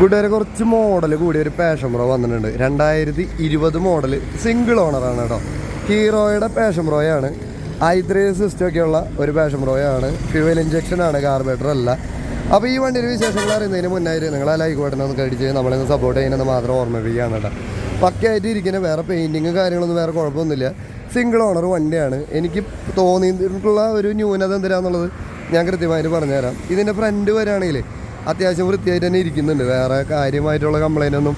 കൂട്ടുകാരെ കുറച്ച് മോഡൽ കൂടി ഒരു പാഷൻ പ്രോ വന്നിട്ടുണ്ട്. രണ്ടായിരത്തി ഇരുപത് മോഡൽ സിംഗിൾ ഓണറാണ് കേട്ടോ. ഹീറോയുടെ പാഷൻ പ്രോയാണ് ഐ ത്രീ സിസ്റ്റം ഒക്കെയുള്ള ഒരു പാഷൻ പ്രോയാണ് ഫ്യൂവൽ ഇഞ്ചക്ഷൻ ആണ് കാർബേറ്റർ അല്ല. അപ്പോൾ ഈ വണ്ടിയുടെ വിശേഷങ്ങൾ അറിയുന്നതിന് മുന്നായിട്ട് നിങ്ങൾ ആ ലൈക്ക് ബട്ടൺ ഒന്ന് കടിച്ച് നമ്മളിന്ന് സപ്പോർട്ട് ചെയ്യുന്നത് മാത്രം ഓർമ്മിപ്പിക്കുകയാണ് കേട്ടോ. പക്കയായിട്ട് ഇരിക്കുന്ന വേറെ പെയിന്റിങ്ങും കാര്യങ്ങളൊന്നും വേറെ കുഴപ്പമൊന്നുമില്ല. സിംഗിൾ ഓണർ വണ്ടിയാണ്. എനിക്ക് തോന്നിയിട്ടുള്ള ഒരു ന്യൂനത എന്തിനാന്നുള്ളത് ഞാൻ കൃത്യമായിട്ട് പറഞ്ഞുതരാം. ഇതിന്റെ ഫ്രണ്ട് വരികയാണെങ്കിൽ അത്യാവശ്യം വൃത്തിയായിട്ട് തന്നെ ഇരിക്കുന്നുണ്ട്. വേറെ കാര്യമായിട്ടുള്ള കംപ്ലൈന്റ് ഒന്നും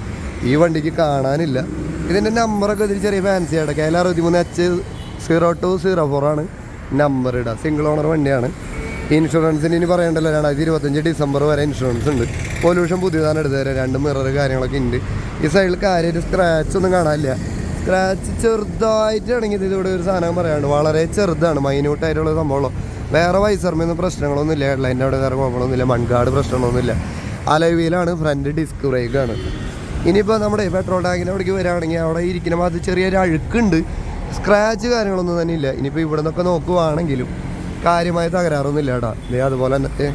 ഈ വണ്ടിക്ക് കാണാനില്ല. ഇതിന്റെ നമ്പറൊക്കെ ഇതിൽ ചെറിയ ഫാൻസി ആണ് കെ എൽ അറുപത്തിമൂന്ന് H zero two zero four ആണ് നമ്പർ ഇടുക സിംഗിൾ ഓണർ വണ്ടിയാണ്. ഇൻഷുറൻസിന് ഇനി പറയേണ്ടല്ലോ രണ്ടായിരത്തി ഇരുപത്തഞ്ച് ഡിസംബർ വരെ ഇൻഷുറൻസ് ഉണ്ട്. പൊല്യൂഷൻ പുതിയതാണ് എടുത്തു തരാം. രണ്ട് മിറർ കാര്യങ്ങളൊക്കെ ഉണ്ട് ഈ സൈഡിൽ കാര്യമായിട്ട് സ്ക്രാച്ച് ഒന്നും കാണാനില്ല. സ്ക്രാച്ച് ചെറുതായിട്ടാണെങ്കിൽ ഇതിവിടെ ഒരു സാധനം പറയാണ്ട് വളരെ ചെറുതാണ് മൈന്യൂട്ടായിട്ടുള്ള സംഭവമുള്ളൂ വേറെ വൈസർമൊന്നും പ്രശ്നങ്ങളൊന്നുമില്ല. ഹെഡ് ഹെഡ്ലൈന്റെ അവിടെ വേറെ കുഴപ്പമൊന്നുമില്ല മൺകാട് പ്രശ്നങ്ങളൊന്നുമില്ല. അലവിയിലാണ് ഫ്രണ്ട് ഡിസ്ക് ബ്രേക്കാണ് ഇനിയിപ്പോൾ നമ്മുടെ പെട്രോൾ ടാങ്കിന്റെ അവിടേക്ക് വരികയാണെങ്കിൽ അവിടെ ഇരിക്കുന്ന ഭാഗത്ത് ചെറിയൊരു അഴുക്കുണ്ട്. സ്ക്രാച്ച് കാര്യങ്ങളൊന്നും തന്നെ ഇല്ല. ഇനിയിപ്പോൾ ഇവിടെ നിന്നൊക്കെ നോക്കുവാണെങ്കിലും കാര്യമായ തകരാറൊന്നും ഇല്ല കേട്ടോ. ദേ അതുപോലെ തന്നെ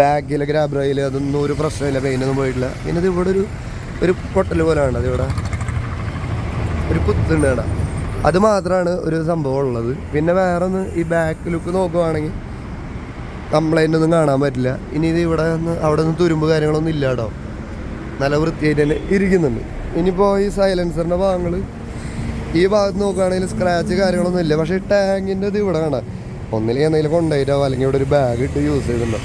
ബാഗിൽ ഗ്രാബ്രയിൽ അതൊന്നും ഒരു പ്രശ്നമില്ല. പെയിനൊന്നും പോയിട്ടില്ല. പിന്നെ ഇത് ഇവിടെ ഒരു ഒരു പൊട്ടൽ പോലെയാണ് അതിവിടെ ഒരു കുത്തുണ്ട് കേട്ടോ. അത് മാത്രമാണ് ഒരു സംഭവം ഉള്ളത്. പിന്നെ വേറെ ഒന്ന് ഈ ബാക്ക് ലുക്ക് നോക്കുവാണെങ്കിൽ കംപ്ലൈന്റ് ഒന്നും കാണാൻ പറ്റില്ല. ഇനി ഇത് ഇവിടെ നിന്ന് അവിടെ നിന്ന് തുരുമ്പ് കാര്യങ്ങളൊന്നും ഇല്ല കേട്ടോ. നല്ല വൃത്തിയായിട്ട് തന്നെ ഇരിക്കുന്നുണ്ട്. ഇനിയിപ്പോൾ ഈ സൈലൻസറിന്റെ ഭാഗങ്ങൾ ഈ ഭാഗത്ത് നോക്കുകയാണെങ്കിൽ സ്ക്രാച്ച് കാര്യങ്ങളൊന്നും ഇല്ല. പക്ഷേ ടാങ്കിന്റെ ഇത് ഇവിടെ കാണാം. ഒന്നില്ലെങ്കിൽ എന്തെങ്കിലും കൊണ്ടുപോയിട്ടാവും അല്ലെങ്കിൽ ഇവിടെ ഒരു ബാഗ് ഇട്ട് യൂസ് ചെയ്തിട്ടുണ്ടോ?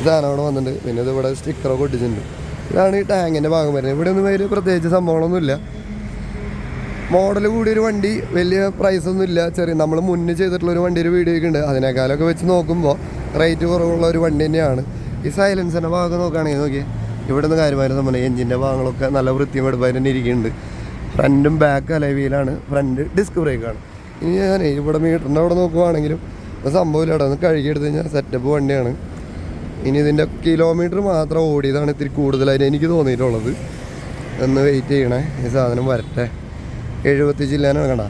ഇതാണ് അവിടെ വന്നിട്ടുണ്ട്. പിന്നെ ഇത് ഇവിടെ സ്റ്റിക്കറൊക്കെ ഒട്ടിച്ചിട്ടുണ്ട്. ഇതാണ് ഈ ടാങ്കിന്റെ ഭാഗം വരുന്നത്. ഇവിടെ ഒന്നും പേര് പ്രത്യേകിച്ച് സംഭവങ്ങളൊന്നുമില്ല മോഡൽ കൂടിയൊരു വണ്ടി വലിയ പ്രൈസ് ഒന്നും ഇല്ല. ചെറിയ നമ്മൾ മുന്നേ ചെയ്തിട്ടുള്ള ഒരു വണ്ടിയുടെ വീഡിയോ ഉണ്ട്. അതിനേക്കാളൊക്കെ വെച്ച് നോക്കുമ്പോൾ റേറ്റ് കുറവുള്ള ഒരു വണ്ടി തന്നെയാണ്. ഈ സൈലൻസിന്റെ ഭാഗം നോക്കുകയാണെങ്കിൽ നോക്കിയേ ഇവിടെ നിന്ന് കാര്യമായിട്ട് നമ്മൾ എഞ്ചിന്റെ ഭാഗങ്ങളൊക്കെ നല്ല വൃത്തിയും വെടുപ്പായിട്ട് തന്നെ ഇരിക്കുന്നുണ്ട്. ഫ്രണ്ടും ബാക്ക് അലവിയിലാണ്. ഫ്രണ്ട് ഡിസ്ക് ബ്രേക്കാണ് ഇനി ഞാൻ ഇവിടെ മീറ്ററിന്റെ അവിടെ നോക്കുവാണെങ്കിലും സംഭവമില്ല അവിടെ നിന്ന് കഴുകിയെടുത്ത് കഴിഞ്ഞാൽ സെറ്റപ്പ് വണ്ടിയാണ്. ഇനി ഇതിന്റെ കിലോമീറ്റർ മാത്രം ഓടിയതാണ് ഇത്തിരി കൂടുതലായിട്ട് എനിക്ക് തോന്നിയിട്ടുള്ളത്. ഒന്ന് വെയിറ്റ് ചെയ്യണേ. ഈ സാധനം വരട്ടെ. എഴുപത്തി ജില്ലയാണ് കണ്ട.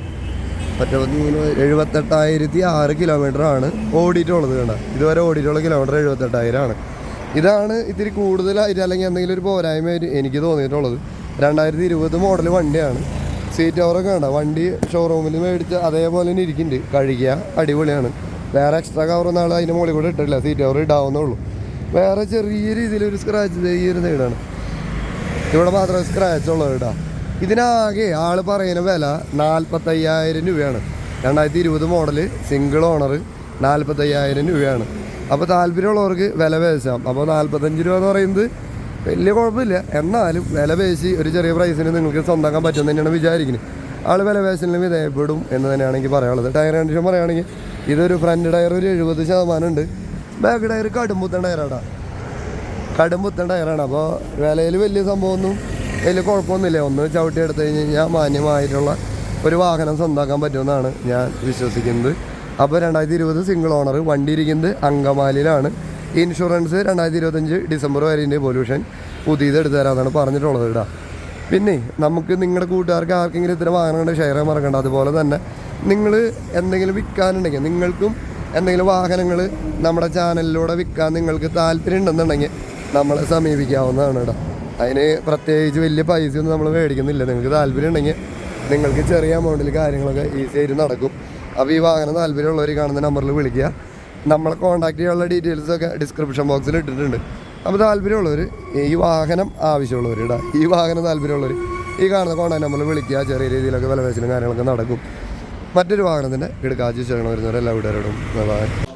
മറ്റൊന്ന് എഴുപത്തെട്ടായിരത്തി ആറ് കിലോമീറ്റർ ആണ് ഓടിയിട്ടുള്ളത് കണ്ട. ഇതുവരെ ഓടിയിട്ടുള്ള കിലോമീറ്റർ എഴുപത്തെട്ടായിരം ആണ് ഇതാണ് ഇത്തിരി കൂടുതലായിട്ട് അല്ലെങ്കിൽ എന്തെങ്കിലും ഒരു പോരായ്മ എനിക്ക് തോന്നിയിട്ടുള്ളത്. രണ്ടായിരത്തി ഇരുപത് മോഡൽ വണ്ടിയാണ്. സീറ്റ് കവറൊക്കെ വേണ്ട വണ്ടി ഷോറൂമിൽ മേടിച്ച് അതേപോലെ തന്നെ ഇരിക്കുന്നുണ്ട് കഴുകിയ അടിപൊളിയാണ്. വേറെ എക്സ്ട്രാ കവറൊന്നും ആൾ അതിന്റെ മുകളിൽ കൂടെ ഇട്ടിട്ടില്ല. സീറ്റ് കവർ ഇടാവുന്നുള്ളൂ വേറെ ചെറിയ രീതിയിൽ ഒരു സ്ക്രാച്ച് ഒരു സൈഡാണ് ഇവിടെ മാത്രമേ സ്ക്രാച്ച് ഉള്ളൂ കേട്ടോ ഇതിനാകെ ആൾ പറയുന്ന വില നാൽപ്പത്തയ്യായിരം രൂപയാണ്. രണ്ടായിരത്തി ഇരുപത് മോഡൽ സിംഗിൾ ഓണർ നാൽപ്പത്തയ്യായിരം രൂപയാണ്. അപ്പോൾ താല്പര്യമുള്ളവർക്ക് വില പേശാം. അപ്പോൾ നാൽപ്പത്തഞ്ച് രൂപ എന്ന് പറയുന്നത് വലിയ കുഴപ്പമില്ല. എന്നാലും വില പേശി ഒരു ചെറിയ പ്രൈസിന് നിങ്ങൾക്ക് സ്വന്തമാക്കാൻ പറ്റുമെന്ന് തന്നെയാണ് വിചാരിക്കുന്നത്. ആൾ വില പേശലിന് വിധേയപ്പെടും എന്ന് തന്നെയാണ് എനിക്ക് പറയാനുള്ളത്. ടയർ കണ്ടീഷൻ പറയുകയാണെങ്കിൽ ഇതൊരു ഫ്രണ്ട് ടയർ ഒരു എഴുപത് ശതമാനം ഉണ്ട്. ബാക്ക് ടയർ കടുംപുത്തൻ ടയറാണ് കടുംപുത്തൻ ടയറാണ് അപ്പോൾ വിലയിൽ വലിയ സംഭവമൊന്നും വലിയ കുഴപ്പമൊന്നുമില്ല. ഒന്ന് ചവിട്ടി എടുത്തു കഴിഞ്ഞ് കഴിഞ്ഞാൽ മാന്യമായിട്ടുള്ള ഒരു വാഹനം സ്വന്തമാക്കാൻ പറ്റുമെന്നാണ് ഞാൻ വിശ്വസിക്കുന്നത്. അപ്പോൾ രണ്ടായിരത്തി ഇരുപത് സിംഗിൾ ഓണർ വണ്ടി ഇരിക്കുന്നത് അങ്കമാലിയിലാണ്. ഇൻഷുറൻസ് രണ്ടായിരത്തി ഇരുപത്തഞ്ച് ഡിസംബർ വരെ പൊല്യൂഷൻ പുതിയത് എടുത്തു തരാമെന്നാണ് പറഞ്ഞിട്ടുള്ളത് ഇടാ പിന്നെ നമുക്ക് നിങ്ങളുടെ കൂട്ടുകാർക്ക് ആർക്കെങ്കിലും ഇത്തരം വാഹനങ്ങളുടെ ഷെയർ ചെയ്യാൻ മറക്കണ്ട. അതുപോലെ തന്നെ നിങ്ങൾ എന്തെങ്കിലും വിൽക്കാനുണ്ടെങ്കിൽ നിങ്ങൾക്കും എന്തെങ്കിലും വാഹനങ്ങൾ നമ്മുടെ ചാനലിലൂടെ വിൽക്കാൻ നിങ്ങൾക്ക് താല്പര്യം ഉണ്ടെന്നുണ്ടെങ്കിൽ നമ്മളെ സമീപിക്കാവുന്നതാണ് കേട്ടോ. അതിന് പ്രത്യേകിച്ച് വലിയ പൈസയൊന്നും നമ്മൾ മേടിക്കുന്നില്ല. നിങ്ങൾക്ക് താല്പര്യം ഉണ്ടെങ്കിൽ നിങ്ങൾക്ക് ചെറിയ എമൗണ്ടിൽ കാര്യങ്ങളൊക്കെ ഈസി ആയിട്ട് നടക്കും. അപ്പോൾ ഈ വാഹനം താല്പര്യമുള്ളവർ കാണുന്ന നമ്പറിൽ വിളിക്കുക. നമ്മളെ കോൺടാക്ട് ചെയ്യാനുള്ള ഡീറ്റെയിൽസ് ഒക്കെ ഡിസ്ക്രിപ്ഷൻ ബോക്സിൽ ഇട്ടിട്ടുണ്ട്. അപ്പോൾ താല്പര്യമുള്ളവർ ഈ വാഹനം ആവശ്യമുള്ളവർ ഇടാ. ഈ വാഹനം താല്പര്യമുള്ളവർ ഈ കാണുന്ന കോൺടാക്ട് നമ്പറിൽ വിളിക്കുക. ചെറിയ രീതിയിലൊക്കെ വിലപേശലും കാര്യങ്ങളൊക്കെ നടക്കും. മറ്റൊരു വാഹനത്തിന്റെ ഇടുക്കാഴ്ച ചെയ്യണം വരുന്നവരെല്ലാം വീട്ടുകാരോടും